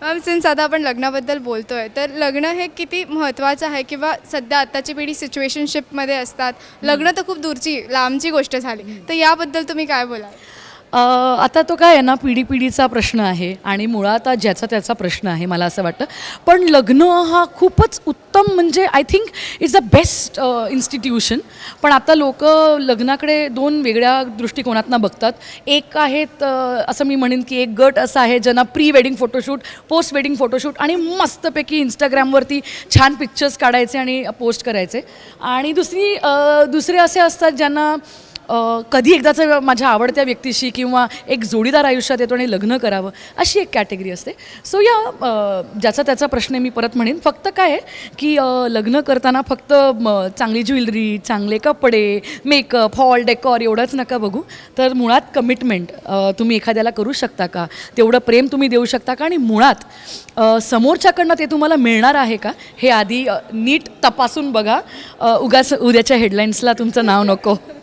Um, ma'am since आता आपण लग्नाबद्दल बोलतो आहे तर लग्न हे किती महत्त्वाचं आहे किंवा सध्या आत्ताची पिढी सिच्युएशनशिपमध्ये असतात? लग्न तर खूप दूरची लांबची गोष्ट झाली. तर याबद्दल तुम्ही काय बोलाल? आता तो काय आहे ना पिढी पिढीचा प्रश्न आहे आणि मुळात ज्याचा त्याचा प्रश्न आहे मला असं वाटतं. पण लग्न हा खूपच उत्तम म्हणजे I think it's the best institution पण आता लोक लग्नाकडे दोन वेगळ्या दृष्टिकोनातनं बघतात. एक आहेत असं मी म्हणेन की एक गट असा आहे ज्यांना pre wedding photoshoot post wedding photoshoot आणि मस्तपैकी इंस्टाग्रामवरती छान पिक्चर्स काढायचे आणि पोस्ट करायचे. आणि दुसरी दुसरे असे असतात ज्यांना कधी एकदाचं माझ्या आवडत्या व्यक्तीशी किंवा एक जोडीदार आयुष्यात येतो आणि लग्न करावं अशी एक कॅटेगरी असते. सो या ज्याचा त्याचा प्रश्न मी परत म्हणेन. फक्त काय आहे की लग्न करताना फक्त म, चांगली ज्वेलरी चांगले कपडे मेकअप हॉल डेकॉर एवढंच नका बघू. तर मुळात कमिटमेंट तुम्ही एखाद्याला करू शकता का? तेवढं प्रेम तुम्ही देऊ शकता का? आणि मुळात समोरच्याकडनं ते तुम्हाला मिळणार आहे का? हे आधी नीट तपासून बघा. उगाच उद्याच्या हेडलाईन्सला तुमचं नाव नको.